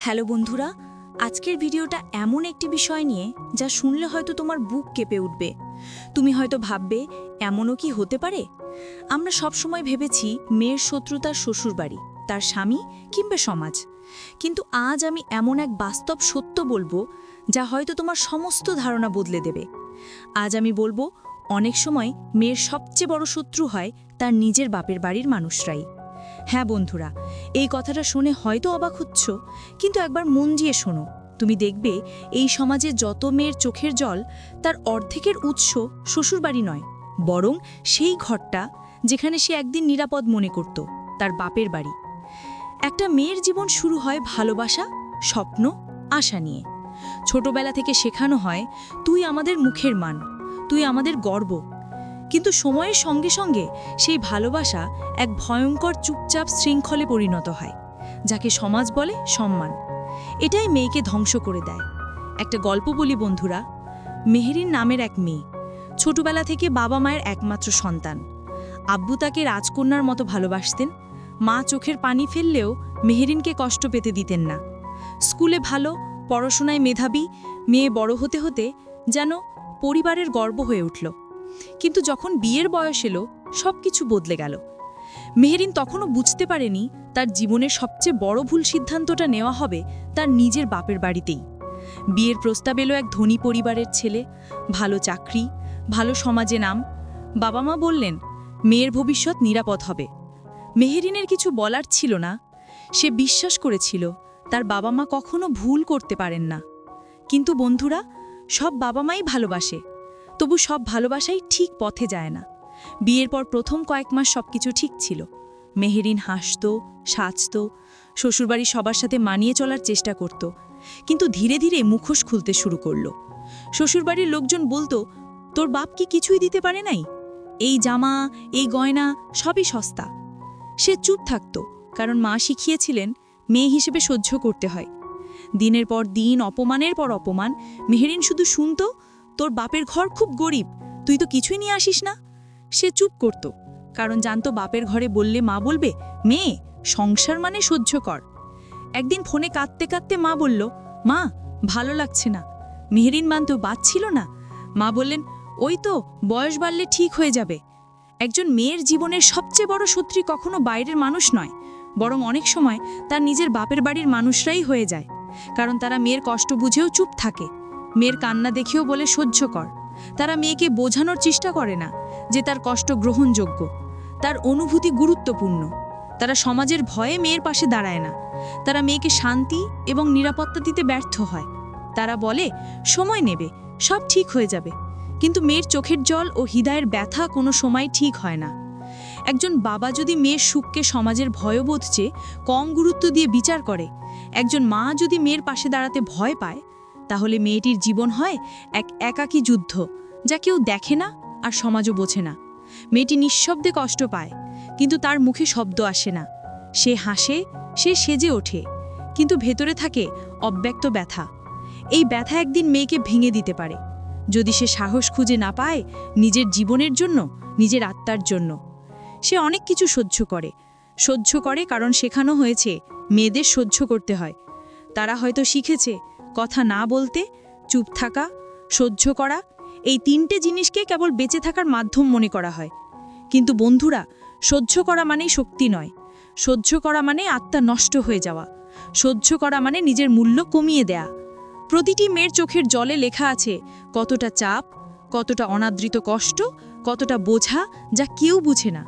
Hello বন্ধুরা, আজকের ভিডিওটা এমন একটি বিষয় নিয়ে যা শুনলে হয়তো তোমার বুক কেঁপে উঠবে। তুমি হয়তো ভাববে, এমনও কি হতে পারে? আমরা সবসময় ভেবেছি মেয়ের শত্রু তার শ্বশুরবাড়ি, তার স্বামী কিংবা সমাজ। কিন্তু আজ আমি এমন এক বাস্তব সত্য বলব যা হয়তো তোমার সমস্ত ধারণা বদলে দেবে। আজ আমি বলব, অনেক সময় মেয়ের সবচেয়ে বড় শত্রু হয় তার নিজের বাপের বাড়ির মানুষরাই। হ্যাঁ বন্ধুরা, এই কথাটা শুনে হয়তো অবাক হচ্ছ, কিন্তু একবার মন দিয়ে শোনো। তুমি দেখবে এই সমাজে যত মেয়ের চোখের জল, তার অর্ধেকের উৎস শ্বশুরবাড়ি নয়, বরং সেই ঘরটা যেখানে সে একদিন নিরাপদ মনে করত, তার বাপের বাড়ি। একটা মেয়ের জীবন শুরু হয় ভালোবাসা, স্বপ্ন, আশা নিয়ে। ছোটবেলা থেকে শেখানো হয়, তুই আমাদের মুখের মান, তুই আমাদের গর্ব কিন্তু সময়ের সঙ্গে সঙ্গে সেই ভালোবাসা এক ভয়ঙ্কর চুপচাপ শৃঙ্খলে পরিণত হয়, যাকে সমাজ বলে সম্মান। এটাই মেয়েকে ধ্বংস করে দেয়। একটা গল্প বলি বন্ধুরা। মেহেরিন নামের এক মেয়ে, ছোটবেলা থেকে বাবা মায়ের একমাত্র সন্তান। আব্বু তাকে রাজকন্যার মতো ভালোবাসতেন। মা চোখের পানি ফেললেও মেহেরিনকে কষ্ট পেতে দিতেন না। স্কুলে ভালো, পড়াশোনায় মেধাবী, মেয়ে বড় হতে হতে যেন পরিবারের গর্ব হয়ে উঠল। কিন্তু যখন বিয়ের বয়স এলো সব কিছু বদলে গেল। মেহেরিন তখনও বুঝতে পারেনি তার জীবনের সবচেয়ে বড় ভুল সিদ্ধান্তটা নেওয়া হবে তার নিজের বাপের বাড়িতেই। বিয়ের প্রস্তাব এলো এক ধনী পরিবারের ছেলে, ভালো চাকরি, ভালো সমাজে নাম। বাবা মা বললেন, মেয়ের ভবিষ্যৎ নিরাপদ হবে। মেহেরিনের কিছু বলার ছিল না। সে বিশ্বাস করেছিল, তার বাবা মা কখনো ভুল করতে পারেন না। কিন্তু বন্ধুরা, সব বাবা মাই ভালোবাসে। তবু সব ভালোবাসাই ঠিক পথে যায় না। বিয়ের পর প্রথম কয়েক মাস সবকিছু ঠিক ছিল। মেহেরিন হাসত, সাজত, শ্বশুরবাড়ি সবার সাথে মানিয়ে চলার চেষ্টা করত, কিন্তু ধীরে ধীরে মুখোশ খুলতে শুরু করল। শ্বশুরবাড়ির লোকজন বলতো, তোর বাপ কি কিছুই দিতে পারে নাই? এই জামা, এই গয়না, সবই সস্তা। সে চুপ থাকত, কারণ মা শিখিয়েছিলেন, মেয়ে হিসেবে সহ্য করতে হয়। দিনের পর দিন, অপমানের পর অপমান, মেহেরিন শুধু শুনত তোর বাপের ঘর খুব গরিব, তুই তো কিছুই নিয়ে আসিস না। সে চুপ করত, কারণ জানতো বাপের ঘরে বললে মা বলবে, মেয়ে, সংসার মানে সহ্য কর। একদিন ফোনে কাঁদতে কাঁদতে মা বলল, মা, ভালো লাগছে না। মেহরিন মেহেরিন মানতেও বাচ্ছিল না। মা বললেন, ওই তো, বয়স বাড়লে ঠিক হয়ে যাবে। একজন মেয়ের জীবনের সবচেয়ে বড় শত্রী কখনো বাইরের মানুষ নয়, বরং অনেক সময় তার নিজের বাপের বাড়ির মানুষরাই হয়ে যায়, কারণ তারা মেয়ের কষ্ট বুঝেও চুপ থাকে। মেয়ের কান্না দেখেও বলে, সহ্য কর। তারা মেয়েকে বোঝানোর চেষ্টা করে না যে তার কষ্ট গ্রহণযোগ্য। তার অনুভূতি গুরুত্বপূর্ণ। তারা সমাজের ভয়ে মেয়ের পাশে দাঁড়ায় না। তারা মেয়েকে শান্তি এবং নিরাপত্তা দিতে ব্যর্থ হয়। তারা বলে, সময় নেবে, সব ঠিক হয়ে যাবে। কিন্তু মেয়ের চোখের জল ও হৃদয়ের ব্যথা কোনো সময় ঠিক হয় না। একজন বাবা যদি মেয়ের সুখকে সমাজের ভয়বোধ চেয়ে কম গুরুত্ব দিয়ে বিচার করে, একজন মা যদি মেয়ের পাশে দাঁড়াতে ভয় পায় তাহলে মেয়েটির জীবন হয় এক একাকী যুদ্ধ, যা কেউ দেখে না আর সমাজও বোঝে না। মেয়েটি নিঃশব্দে কষ্ট পায়, কিন্তু তার মুখে শব্দ আসে না। সে হাসে, সে সেজে ওঠে, কিন্তু ভেতরে থাকে অব্যক্ত ব্যথা। এই ব্যথা একদিন মেয়েকে ভেঙে দিতে পারে। যদি সে সাহস খুঁজে না পায় নিজের জীবনের জন্য, নিজের আত্মার জন্য। সে অনেক কিছু সহ্য করে। সহ্য করে কারণ শেখানো হয়েছে, মেয়েদের সহ্য করতে হয়। তারা হয়তো শিখেছে কথা না বলতে, চুপ থাকা, সহ্য করা, এই তিনটে জিনিসকে কেবল বেঁচে থাকার মাধ্যম মনে করা হয়। কিন্তু বন্ধুরা, সহ্য করা মানেই শক্তি নয়। সহ্য করা মানে আত্মা নষ্ট হয়ে যাওয়া। সহ্য করা মানে নিজের মূল্য কমিয়ে দেয়া। প্রতিটি মেয়ের চোখের জলে লেখা আছে, কতটা চাপ, কতটা অনাদৃত কষ্ট, কতটা বোঝা যা কেউ বুঝে না।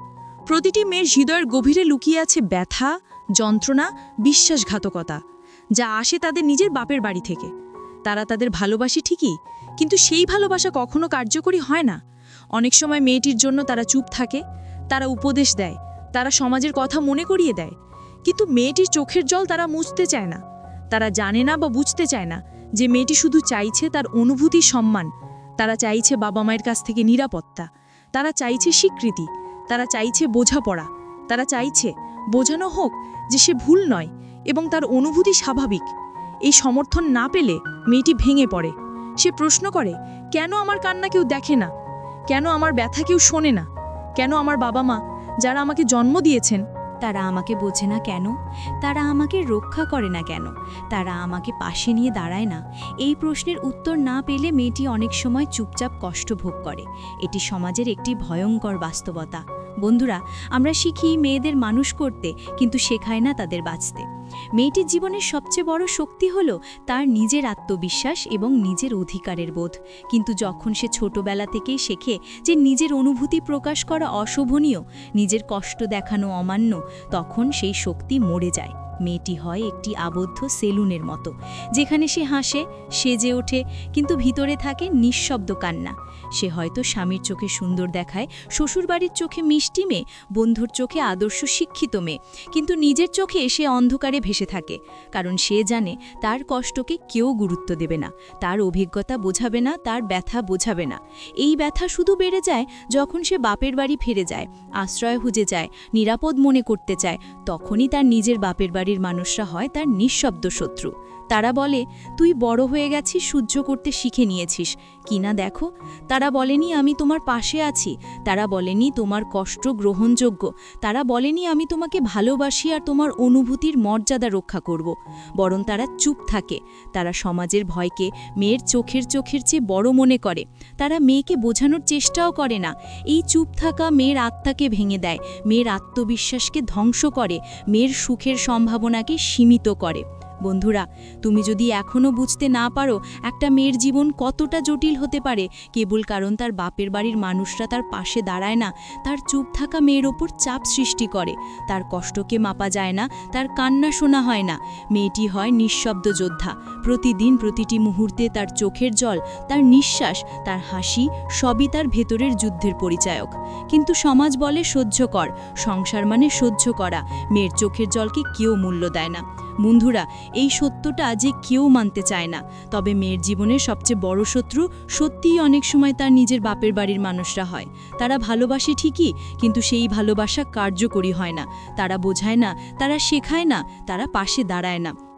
প্রতিটি মেয়ের হৃদয়ের গভীরে লুকিয়ে আছে ব্যথা, যন্ত্রণা, বিশ্বাসঘাতকতা। যা আসে তাদের নিজের বাপের বাড়ি থেকে। তারা তাদের ভালোবাসে ঠিকই, কিন্তু সেই ভালোবাসা কখনো কার্যকরী হয় না। অনেক সময় মেয়েটির জন্য তারা চুপ থাকে, তারা উপদেশ দেয়, তারা সমাজের কথা মনে করিয়ে দেয়। কিন্তু মেয়েটির চোখের জল তারা মুছতে চায় না। তারা জানে না বা বুঝতে চায় না যে মেয়েটি শুধু চাইছে তার অনুভূতি সম্মান। তারা চাইছে বাবা মায়ের কাছ থেকে নিরাপত্তা। তারা চাইছে স্বীকৃতি। তারা চাইছে বোঝাপড়া। তারা চাইছে, বোঝানো হোক যে সে ভুল নয়। এবং তার অনুভূতি স্বাভাবিক। এই সমর্থন না পেলে মেয়েটি ভেঙে পড়ে। সে প্রশ্ন করে, কেন আমার কান্না কেউ দেখে না? কেন আমার ব্যথা কেউ শোনে না? কেন আমার বাবা মা, যারা আমাকে জন্ম দিয়েছেন, তারা আমাকে বোঝে না কেন? তারা আমাকে রক্ষা করে না কেন? তারা আমাকে পাশে নিয়ে দাঁড়ায় না? এই প্রশ্নের উত্তর না পেলে মেয়েটি অনেক সময় চুপচাপ কষ্ট ভোগ করে। এটি সমাজের একটি ভয়ঙ্কর বাস্তবতা। বন্ধুরা, আমরা শিখি মেয়েদের মানুষ করতে, কিন্তু শেখায় না তাদের বাঁচতে। মেয়েটির জীবনের সবচেয়ে বড় শক্তি হল তার নিজের আত্মবিশ্বাস এবং নিজের অধিকারের বোধ। কিন্তু যখন সে ছোটবেলা থেকেই শেখে যে নিজের অনুভূতি প্রকাশ করা অশোভনীয়, নিজের কষ্ট দেখানো অমান্য, তখন সেই শক্তি মরে যায়। মেয়েটি হয় একটি আবদ্ধ সেলুনের মতো, যেখানে সে হাসে, সেজে ওঠে, কিন্তু ভিতরে থাকে নিঃশব্দ কান্না। সে হয়তো স্বামীর চোখে সুন্দর দেখায়, শ্বশুরবাড়ির চোখে মিষ্টি মেয়ে, বন্ধুর চোখে আদর্শ শিক্ষিত মেয়ে, কিন্তু নিজের চোখে সে অন্ধকারে ভেসে থাকে, কারণ সে জানে তার কষ্টকে কেউ গুরুত্ব দেবে না, তার অভিজ্ঞতা বোঝাবে না, তার ব্যথা বোঝাবে না। এই ব্যথা শুধু বেড়ে যায় যখন সে বাপের বাড়ি ফিরে যায়, আশ্রয় খুঁজে যায়, নিরাপদ মনে করতে চায়, তখনই তার নিজের বাপের বাড়ির মানুষরা হয় তার নিঃশব্দ শত্রু। তারা বলে, তুই বড় হয়ে গেছিস, সহ্য করতে শিখে নিয়েছিস। কিনা দেখো? তারা বলেনি, আমি তোমার পাশে আছি। তারা বলেনি, তোমার কষ্ট গ্রহণযোগ্য। তারা বলেনি, আমি তোমাকে ভালোবাসি আর তোমার অনুভূতির মর্যাদা রক্ষা করব। বরং তারা চুপ থাকে। তারা সমাজের ভয়কে মেয়ের চোখের চোখের চেয়ে বড় মনে করে। তারা মেয়েকে বোঝানোর চেষ্টাও করে না। এই চুপ থাকা মেয়ের আত্মাকে ভেঙে দেয়, মেয়ের আত্মবিশ্বাসকে ধ্বংস করে, মেয়ের সুখের সম্ভাবনাকে সীমিত করে। বন্ধুরা, তুমি যদি এখনও বুঝতে না পারো একটা মেয়ের জীবন কতটা জটিল হতে পারে, কেবল কারণ তার বাপের বাড়ির মানুষরা তার পাশে দাঁড়ায় না, তার চুপ থাকা মেয়ের ওপর চাপ সৃষ্টি করে, তার কষ্টকে মাপা যায় না, তার কান্না শোনা হয় না, মেয়েটি হয় নিঃশব্দ যোদ্ধা, প্রতিদিন প্রতিটি মুহূর্তে তার চোখের জল, তার নিঃশ্বাস, তার হাসি সবই তার ভেতরের যুদ্ধের পরিচায়ক। কিন্তু সমাজ বলে সহ্য কর, সংসার মানে সহ্য করা, মেয়ের চোখের জলকে কেউ মূল্য দেয় না। বন্ধুরা, এই সত্যটা যে কেউ মানতে চায় না। তবে মেয়ের জীবনের সবচেয়ে বড় শত্রু সত্যিই অনেক সময় তার নিজের বাপের বাড়ির মানুষরা হয়। তারা ভালোবাসে ঠিকই, কিন্তু সেই ভালোবাসা কার্যকরী হয় না। তারা বোঝায় না, তারা শেখায় না, তারা পাশে দাঁড়ায় না।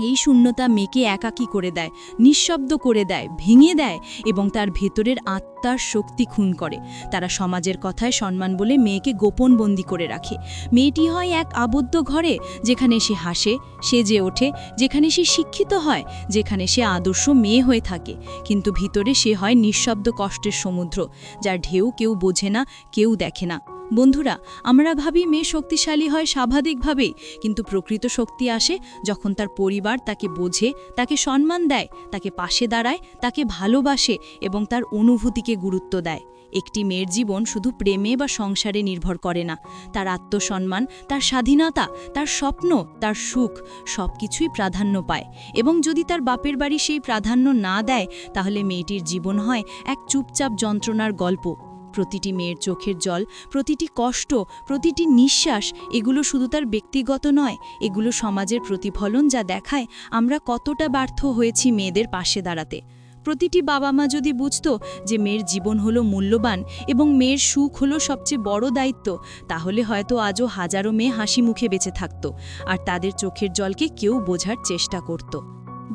এই শূন্যতা মেয়েকে একাকী করে দেয়, নিঃশব্দ করে দেয়, ভেঙে দেয় এবং তার ভেতরের আত্মার শক্তি খুন করে। তারা সমাজের কথায় সম্মান বলে মেয়েকে গোপন বন্দি করে রাখে। মেয়েটি হয় এক আবদ্ধ ঘরে, যেখানে সে হাসে, সেজে ওঠে, যেখানে সে শিক্ষিত হয়, যেখানে সে আদর্শ মেয়ে হয়ে থাকে। কিন্তু ভিতরে সে হয় নিঃশব্দ কষ্টের সমুদ্র, যার ঢেউ কেউ বোঝে না, কেউ দেখে না। বন্ধুরা, আমরা ভাবি মেয়ে শক্তিশালী হয় স্বাভাবিকভাবেই, কিন্তু প্রকৃত শক্তি আসে যখন তার পরিবার তাকে বোঝে, তাকে সম্মান দেয়, তাকে পাশে দাঁড়ায়, তাকে ভালোবাসে এবং তার অনুভূতিকে গুরুত্ব দেয়। একটি মেয়ের জীবন শুধু প্রেমে বা সংসারে নির্ভর করে না। তার আত্মসম্মান, তার স্বাধীনতা, তার স্বপ্ন, তার সুখ সব কিছুই প্রাধান্য পায় এবং যদি তার বাপের বাড়ি সেই প্রাধান্য না দেয়, তাহলে মেয়েটির জীবন হয় এক চুপচাপ যন্ত্রণার গল্প। প্রতিটি মেয়ের চোখের জল, প্রতিটি কষ্ট, প্রতিটি নিঃশ্বাস, এগুলো শুধু তার ব্যক্তিগত নয়, এগুলো সমাজের প্রতিফলন যা দেখায় আমরা কতটা ব্যর্থ হয়েছি মেয়েদের পাশে দাঁড়াতে। প্রতিটি বাবা মা যদি বুঝতো যে মেয়ের জীবন হলো মূল্যবান এবং মেয়ের সুখ হলো সবচেয়ে বড় দায়িত্ব, তাহলে হয়তো আজও হাজারো মেয়ে হাসি মুখে বেঁচে থাকত আর তাদের চোখের জলকে কেউ বোঝার চেষ্টা করত।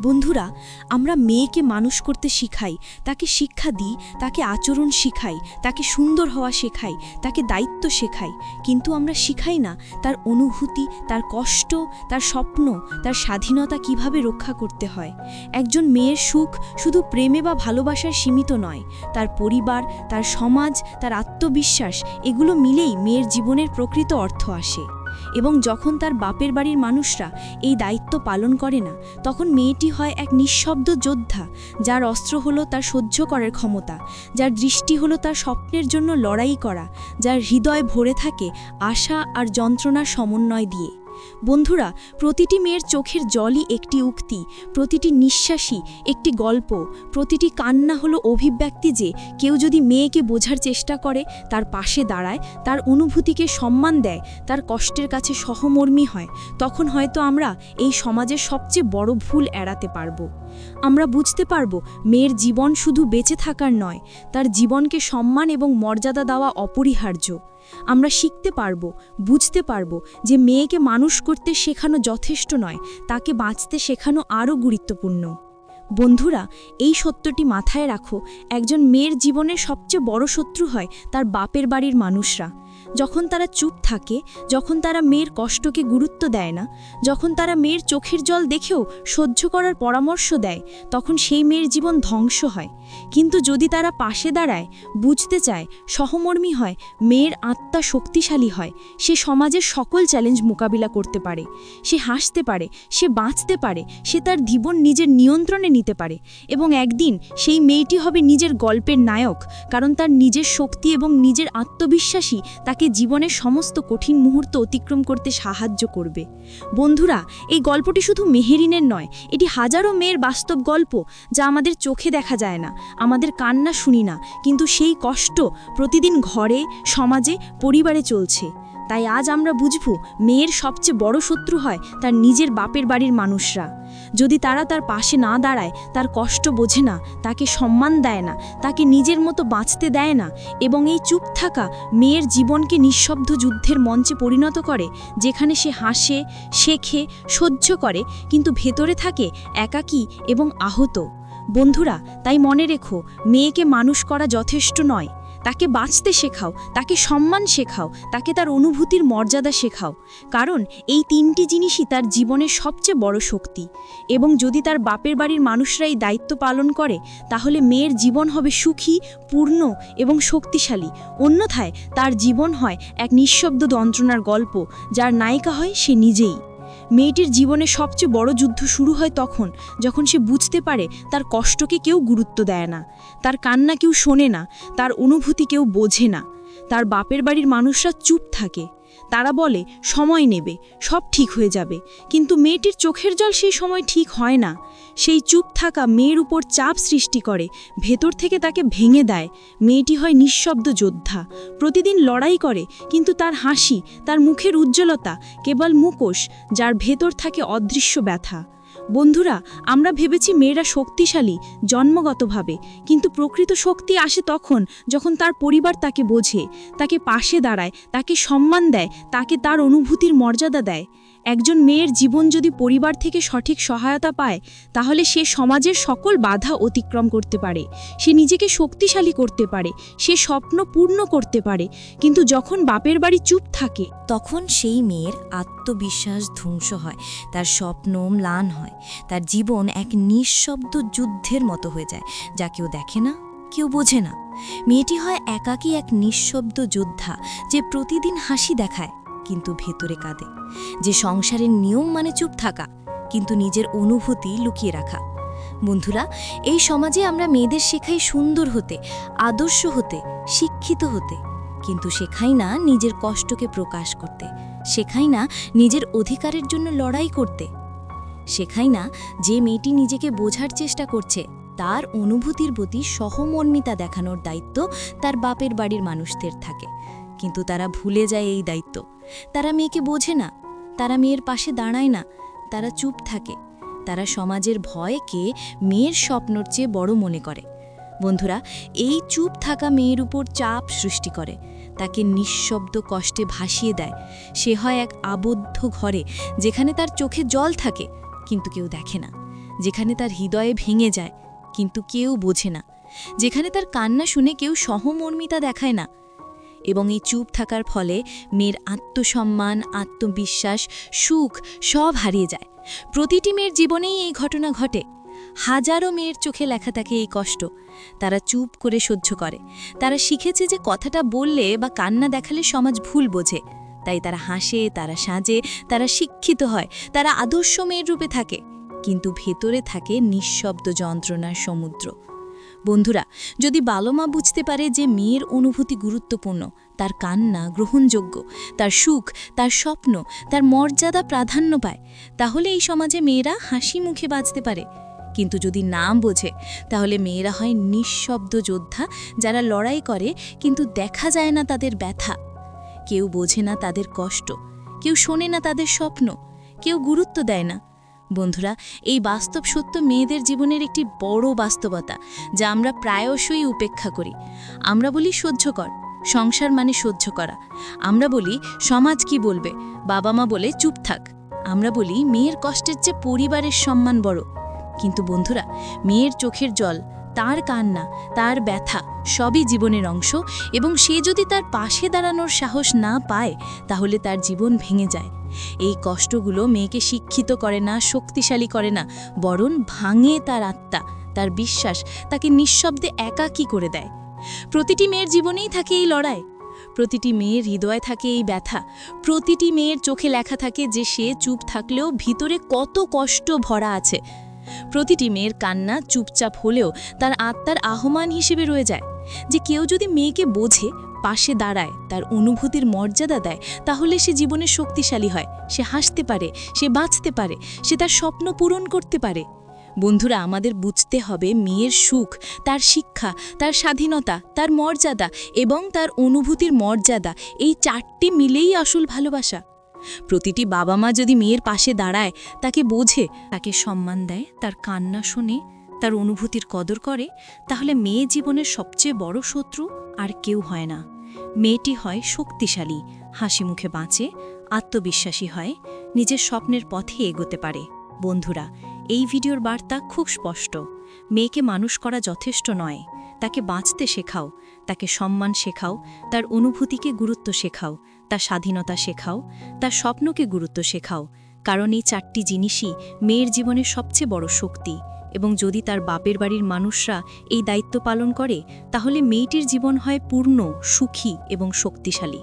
বন্ধুরা, আমরা মেয়েকে মানুষ করতে শিখাই, তাকে শিক্ষা দিই, তাকে আচরণ শিখাই, তাকে সুন্দর হওয়া শেখাই, তাকে দায়িত্ব শেখাই। কিন্তু আমরা শিখাই না, তার অনুভূতি, তার কষ্ট, তার স্বপ্ন, তার স্বাধীনতা কীভাবে রক্ষা করতে হয়। একজন মেয়ের সুখ শুধু প্রেমে বা ভালোবাসার সীমিত নয়, তার পরিবার, তার সমাজ, তার আত্মবিশ্বাস, এগুলো মিলেই মেয়ের জীবনের প্রকৃত অর্থ আসে। এবং যখন তার বাপের বাড়ির মানুষরা এই দায়িত্ব পালন করে না, তখন মেয়েটি হয় এক নিঃশব্দ যোদ্ধা, যার অস্ত্র হলো তার সহ্য করার ক্ষমতা, যার দৃষ্টি হলো তার স্বপ্নের জন্য লড়াই করা, যার হৃদয় ভরে থাকে আশা আর যন্ত্রণার সমন্বয় দিয়ে। বন্ধুরা, প্রতিটি মেয়ের চোখের জলই একটি উক্তি, প্রতিটি নিঃশ্বাসই একটি গল্প, প্রতিটি কান্না হলো অভিব্যক্তি যে কেউ যদি মেয়েকে বোঝার চেষ্টা করে, তার পাশে দাঁড়ায়, তার অনুভূতিকে সম্মান দেয়, তার কষ্টের কাছে সহমর্মী হয়, তখন হয়তো আমরা এই সমাজের সবচেয়ে বড় ভুল এড়াতে পারব। আমরা বুঝতে পারব, মেয়ের জীবন শুধু বেঁচে থাকার নয়, তার জীবনকে সম্মান এবং মর্যাদা দেওয়া অপরিহার্য। আমরা শিখতে পারব, বুঝতে পারব যে মেয়েকে মানুষ করতে শেখানো যথেষ্ট নয়, তাকে বাঁচতে শেখানো আরও গুরুত্বপূর্ণ। বন্ধুরা, এই সত্যটি মাথায় রাখো, একজন মেয়ের জীবনের সবচেয়ে বড় শত্রু হয় তার বাপের বাড়ির মানুষরা। যখন তারা চুপ থাকে, যখন তারা মেয়ের কষ্টকে গুরুত্ব দেয় না, যখন তারা মেয়ের চোখের জল দেখেও সহ্য করার পরামর্শ দেয়, তখন সেই মেয়ের জীবন ধ্বংস হয়। কিন্তু যদি তারা পাশে দাঁড়ায়, বুঝতে চায়, সহমর্মী হয়, মেয়ের আত্মা শক্তিশালী হয়, সে সমাজের সকল চ্যালেঞ্জ মোকাবিলা করতে পারে, সে হাসতে পারে, সে বাঁচতে পারে, সে তার জীবন নিজের নিয়ন্ত্রণে নিতে পারে এবং একদিন সেই মেয়েটি হবে নিজের গল্পের নায়ক, কারণ তার নিজের শক্তি এবং নিজের আত্মবিশ্বাসী তাকে জীবনের সমস্ত কঠিন মুহূর্ত অতিক্রম করতে সাহায্য করবে। বন্ধুরা, এই গল্পটি শুধু মেহেরিনের নয়, এটি হাজারো মেয়ের বাস্তব গল্প যা আমাদের চোখে দেখা যায় না, আমাদের কান্না শুনি না, কিন্তু সেই কষ্ট প্রতিদিন ঘরে, সমাজে, পরিবারে চলছে। তাই আজ আমরা বুঝব মেয়ের সবচেয়ে বড় শত্রু হয় তার নিজের বাপের বাড়ির মানুষরা। যদি তারা তার পাশে না দাঁড়ায়, তার কষ্ট বোঝে না, তাকে সম্মান দেয় না, তাকে নিজের মতো বাঁচতে দেয় না এবং এই চুপ থাকা মেয়ের জীবনকে নিঃশব্দ যুদ্ধের মঞ্চে পরিণত করে, যেখানে সে হাসে, শেখে, সহ্য করে, কিন্তু ভেতরে থাকে একাকী এবং আহত। বন্ধুরা, তাই মনে রেখো, মেয়েকে মানুষ করা যথেষ্ট নয়। তাকে বাঁচতে শেখাও, তাকে সম্মান শেখাও, তাকে তার অনুভূতির মর্যাদা শেখাও। কারণ এই তিনটি জিনিসই তার জীবনের সবচেয়ে বড় শক্তি। এবং যদি তার বাপের বাড়ির মানুষরা এই দায়িত্ব পালন করে, তাহলে মেয়ের জীবন হবে সুখী, পূর্ণ এবং শক্তিশালী। অন্যথায় তার জীবন হয় এক নিঃশব্দ যন্ত্রণার গল্প, যার নায়িকা হয় সে নিজেই। মেয়েটির জীবনে সবচেয়ে বড় যুদ্ধ শুরু হয় তখন, যখন সে বুঝতে পারে তার কষ্টকে কেউ গুরুত্ব দেয় না, তার কান্না কেউ শোনে না, তার অনুভূতি কেউ বোঝে না, তার বাপের বাড়ির মানুষরা চুপ থাকে। তারা বলে, সময় নেবে, সব ঠিক হয়ে যাবে। কিন্তু মেয়েটির চোখের জল সেই সময় ঠিক হয় না। সেই চুপ থাকা মেয়ের উপর চাপ সৃষ্টি করে, ভেতর থেকে তাকে ভেঙে দেয়। মেয়েটি হয় নিঃশব্দ যোদ্ধা। প্রতিদিন লড়াই করে, কিন্তু তার হাসি, তার মুখের উজ্জ্বলতা, কেবল মুখোশ, যার ভেতর থাকে অদৃশ্য ব্যথা। বন্ধুরা, আমরা ভেবেছি মেয়েরা শক্তিশালী, জন্মগতভাবে, কিন্তু প্রকৃত শক্তি আসে তখন যখন তার পরিবার তাকে বোঝে, তাকে পাশে দাঁড়ায়, তাকে সম্মান দেয়, তাকে তার অনুভূতির মর্যাদা দেয়। একজন মেয়ের জীবন যদি পরিবার থেকে সঠিক সহায়তা পায়, তাহলে সে সমাজের সকল বাধা অতিক্রম করতে পারে। সে নিজেকে শক্তিশালী করতে পারে, সে স্বপ্ন পূর্ণ করতে পারে। কিন্তু যখন বাপের বাড়ি চুপ থাকে, তখন সেই মেয়ের আত্মবিশ্বাস ধ্বংস হয়, তার স্বপ্ন ম্লান হয়, তার জীবন এক নিঃশব্দ যুদ্ধের মতো হয়ে যায়, যা কেউ দেখে না, কেউ বোঝে না। মেয়েটি হয় একাকী এক নিঃশব্দ যোদ্ধা, যে প্রতিদিন হাসি দেখায় কিন্তু ভেতরে কাঁদে। যে সংসারের নিয়ম মানে চুপ থাকা, কিন্তু নিজের অনুভূতি লুকিয়ে রাখা। বন্ধুরা, এই সমাজে আমরা মেয়েদের শেখাই সুন্দর হতে, আদর্শ হতে, শিক্ষিত হতে। কিন্তু শেখাই না নিজের কষ্টকে প্রকাশ করতে। শেখাই না নিজের অধিকারের জন্য লড়াই করতে। শেখাই না যে মেয়েটি নিজেকে বোঝার চেষ্টা করছে, তার অনুভূতির প্রতি সহমর্মিতা দেখানোর দায়িত্ব তার বাপের বাড়ির মানুষদের থাকে। কিন্তু তারা ভুলে যায় এই দায়িত্ব। তারা মেয়েকে বোঝে না, তারা মেয়ের পাশে দাঁড়ায় না, তারা চুপ থাকে। তারা সমাজের ভয়কে মেয়ের স্বপ্নর চেয়ে বড় মনে করে। বন্ধুরা, এই চুপ থাকা মেয়ের উপর চাপ সৃষ্টি করে। তাকে নিঃশব্দ কষ্টে ভাসিয়ে দেয়। সে হয় এক আবদ্ধ ঘরে, যেখানে তার চোখে জল থাকে, কিন্তু কেউ দেখে না। যেখানে তার হৃদয়ে ভেঙে যায়, কিন্তু কেউ বোঝে না। যেখানে তার কান্না শুনে কেউ সহমর্মিতা দেখায় না। এবং এই চুপ থাকার ফলে মেয়ের আত্মসম্মান, আত্মবিশ্বাস, সুখ সব হারিয়ে যায়। প্রতিটি মেয়ের জীবনেই এই ঘটনা ঘটে। হাজারো মেয়ের চোখে লেখা থাকে এই কষ্ট। তারা চুপ করে সহ্য করে। তারা শিখেছে যে কথাটা বললে বা কান্না দেখালে সমাজ ভুল বোঝে। তাই তারা হাসে, তারা সাজে, তারা শিক্ষিত হয়, তারা আদর্শ মেয়ের রূপে থাকে। কিন্তু ভেতরে থাকে নিঃশব্দ যন্ত্রণার সমুদ্র। বন্ধুরা, যদি বালমা বুঝতে পারে যে মেয়ের অনুভূতি গুরুত্বপূর্ণ, তার কান্না গ্রহণযোগ্য, তার সুখ, তার স্বপ্ন, তার মর্যাদা প্রাধান্য পায়, তাহলে এই সমাজে মেয়েরা হাসি মুখে বাঁচতে পারে। কিন্তু যদি না বোঝে, তাহলে মেয়েরা হয় নিঃশব্দ যোদ্ধা যারা লড়াই করে, কিন্তু দেখা যায় না তাদের ব্যথা। কেউ বোঝে না তাদের কষ্ট, কেউ শোনে না তাদের স্বপ্ন, কেউ গুরুত্ব দেয় না। বন্ধুরা, এই বাস্তব সত্য মেয়েদের জীবনের একটি বড় বাস্তবতা, যা আমরা প্রায়শই উপেক্ষা করি। আমরা বলি সহ্য কর, সংসার মানে সহ্য করা। আমরা বলি সমাজ কি বলবে, বাবা মা বলে চুপ থাক। আমরা বলি মেয়ের কষ্টের চেয়ে পরিবারের সম্মান বড়। কিন্তু বন্ধুরা, মেয়ের চোখের জল তার কান্না, তার ব্যথা সবই জীবনের অংশ এবং সে যদি তার পাশে দাঁড়ানোর সাহস না পায়, তাহলে তার জীবন ভেঙে যায়। এই কষ্টগুলো মেয়েকে শিক্ষিত করে না, শক্তিশালী করে না, বরং ভাঙে তার আত্মা, তার বিশ্বাস, তাকে নিঃশব্দে একাকী করে দেয়। প্রতিটি মেয়ের জীবনেই থাকে এই লড়াই। প্রতিটি মেয়ের হৃদয়ে থাকে এই ব্যথা। প্রতিটি মেয়ের চোখে লেখা থাকে যে সে চুপ থাকলেও ভিতরে কত কষ্ট ভরা আছে। প্রতিটি মেয়ের কান্না চুপচাপ হলেও তার আত্মার আহ্বান হিসেবে রয়ে যায়। যে কেউ যদি মেয়েকে বোঝে, পাশে দাঁড়ায়, তার অনুভূতির মর্যাদা দেয়, তাহলে সে জীবনে শক্তিশালী হয়। সে হাসতে পারে, সে বাঁচতে পারে, সে তার স্বপ্ন পূরণ করতে পারে। বন্ধুরা, আমাদের বুঝতে হবে মেয়ের সুখ, তার শিক্ষা, তার স্বাধীনতা, তার মর্যাদা এবং তার অনুভূতির মর্যাদা, এই চারটি মিলেই আসল ভালোবাসা। প্রতিটি বাবা মা যদি মেয়ের পাশে দাঁড়ায়, তাকে বোঝে, তাকে সম্মান দেয়, তার কান্না শুনে, তার অনুভূতির কদর করে, তাহলে মেয়ে জীবনের সবচেয়ে বড় শত্রু আর কেউ হয় না। মেয়েটি হয় শক্তিশালী, হাসি মুখে বাঁচে, আত্মবিশ্বাসী হয়, নিজের স্বপ্নের পথে এগোতে পারে। বন্ধুরা, এই ভিডিওর বার্তা খুব স্পষ্ট। মেয়েকে মানুষ করা যথেষ্ট নয়। তাকে বাঁচতে শেখাও, তাকে সম্মান শেখাও, তার অনুভূতিকে গুরুত্ব শেখাও তার স্বাধীনতা শেখাও তার স্বপ্নকে গুরুত্ব শেখাও, কারণ এই চারটি জিনিসই মেয়ের জীবনের সবচেয়ে বড় শক্তি। এবং যদি তার বাপের বাড়ির মানুষরা এই দায়িত্ব পালন করে, তাহলে মেয়েটির জীবন হয় পূর্ণ, সুখী এবং শক্তিশালী।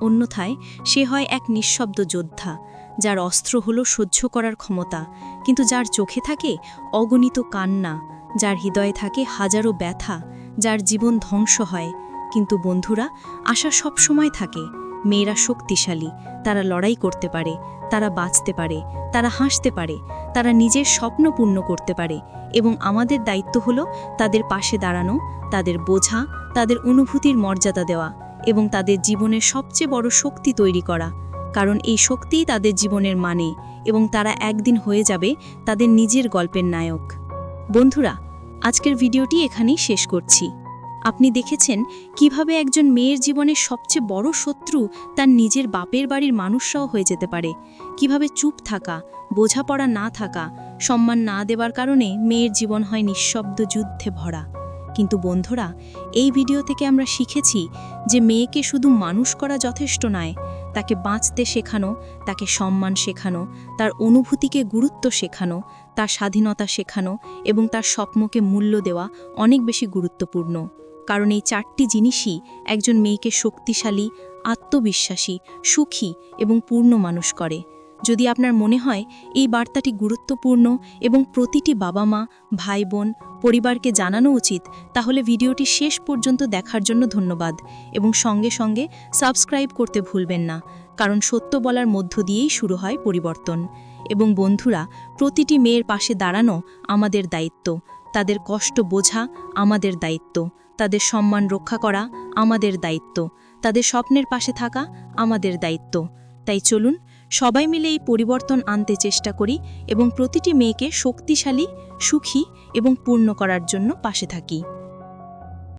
অন্যথায় সে হয় এক নিঃশব্দ যোদ্ধা, যার অস্ত্র হলো সহ্য করার ক্ষমতা, কিন্তু যার চোখে থাকে অগণিত কান্না, যার হৃদয়ে থাকে হাজারো ব্যথা, যার জীবন ধ্বংস হয়। কিন্তু বন্ধুরা, আশা সবসময় থাকে মেয়েরা শক্তিশালী, তারা লড়াই করতে পারে, তারা বাঁচতে পারে, তারা হাসতে পারে, তারা নিজের স্বপ্ন পূর্ণ করতে পারে এবং আমাদের দায়িত্ব হলো তাদের পাশে দাঁড়ানো, তাদের বোঝা, তাদের অনুভূতির মর্যাদা দেওয়া এবং তাদের জীবনের সবচেয়ে বড় শক্তি তৈরি করা। কারণ এই শক্তিই তাদের জীবনের মানে এবং তারা একদিন হয়ে যাবে তাদের নিজের গল্পের নায়ক। বন্ধুরা, আজকের ভিডিওটি এখানেই শেষ করছি। আপনি দেখেছেন কীভাবে একজন মেয়ের জীবনের সবচেয়ে বড় শত্রু তার নিজের বাপের বাড়ির মানুষরাও হয়ে যেতে পারে? কীভাবে চুপ থাকা, বোঝাপড়া না থাকা, সম্মান না দেওয়ার কারণে মেয়ের জীবন হয় নিঃশব্দ যুদ্ধে ভরা? কিন্তু বন্ধুরা, এই ভিডিও থেকে আমরা শিখেছি যে মেয়েকে শুধু মানুষ করা যথেষ্ট নয়, তাকে বাঁচতে শেখানো, তাকে সম্মান শেখানো, তার অনুভূতিকে গুরুত্ব শেখানো, তার স্বাধীনতা শেখানো এবং তার স্বপ্নকে মূল্য দেওয়া অনেক বেশি গুরুত্বপূর্ণ। কারণ এই চারটি জিনিসই একজন মেয়েকে শক্তিশালী, আত্মবিশ্বাসী, সুখী এবং পূর্ণ মানুষ করে। যদি আপনার মনে হয় এই বার্তাটি গুরুত্বপূর্ণ এবং প্রতিটি বাবা মা ভাই বোন পরিবারকে জানানো উচিত, তাহলে ভিডিওটি শেষ পর্যন্ত দেখার জন্য ধন্যবাদ এবং সঙ্গে সঙ্গে সাবস্ক্রাইব করতে ভুলবেন না, কারণ সত্য বলার মধ্য দিয়েই শুরু হয় পরিবর্তন। এবং বন্ধুরা, প্রতিটি মেয়ের পাশে দাঁড়ানো আমাদের দায়িত্ব, তাদের কষ্ট বোঝা আমাদের দায়িত্ব। তাদের সম্মান রক্ষা করা আমাদের দায়িত্ব। তাদের স্বপ্নের পাশে থাকা আমাদের দায়িত্ব। তাই চলুন, সবাই মিলে এই পরিবর্তন আনতে চেষ্টা করি এবং প্রতিটি মেয়েকে শক্তিশালী, সুখী এবং পূর্ণ করার জন্য পাশে থাকি।